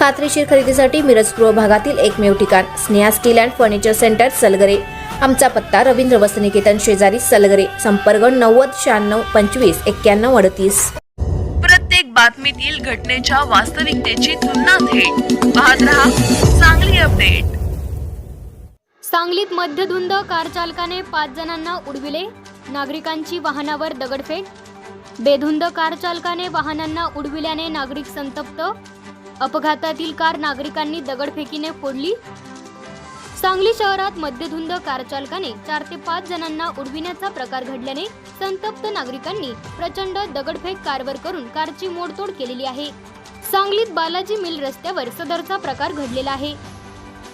खात्रीशीर खरेदीसाठी मिरज पूर्व भागातील एकमेव ठिकाण Sneha steel and furniture centre Salgare. आमचा पत्ता रवींद्र वसनिकेतन शेजारी सलगरे संपर्क नव्वद शहाण्णव पंचवीस एक्क्याण्णव अडतीस. प्रत्येक बातमीतील घटनेच्या वास्तविकतेची तुलना थेट. पाहत रहा चांगली अपडेट. सांगलीत मध्यधुंद कार चालकाने पाच जणांना उडविले. नागरिकांची वाहनावर दगडफेक. बेधुंद कार चालकाने वाहनांना उडविल्याने नागरिक संतप्त. अपघातातील कार नागरिकांनी दगडफेकीने फोडली. सांगली शहरात मध्यधुंद कार चालकाने चार ते पाच जणांना उडविण्याचा प्रकार घडल्याने संतप्त नागरिकांनी प्रचंड दगडफेक कारवर करून कारची मोडतोड केलेली आहे. सांगलीत बालाजी मिल रस्त्यावर सदरचा प्रकार घडलेला आहे.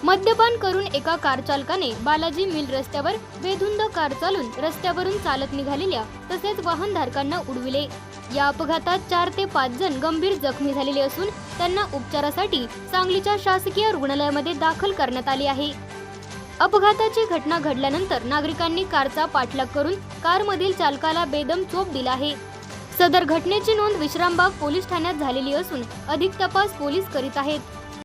मद्यपान करून एका कार चालकाने बालाजी मिल रस्त्यावर बेधुंद कार चालून रस्त्यावरून चालत निघालेल्या तसेच वाहनधारकांना उडविले. या अपघातात चार ते पाच जण गंभीर जखमी झालेले असून त्यांना उपचारासाठी सांगलीच्या शासकीय रुग्णालयामध्ये दाखल करण्यात आले आहे. अपघाताची घटना घडल्यानंतर नागरिकांनी कारचा पाठलाग करून कारमधील चालकाला बेदम चोप दिला आहे. सदर घटनेची नोंद विश्रामबाग पोलीस ठाण्यात झालेली असून अधिक तपास पोलीस करीत आहेत.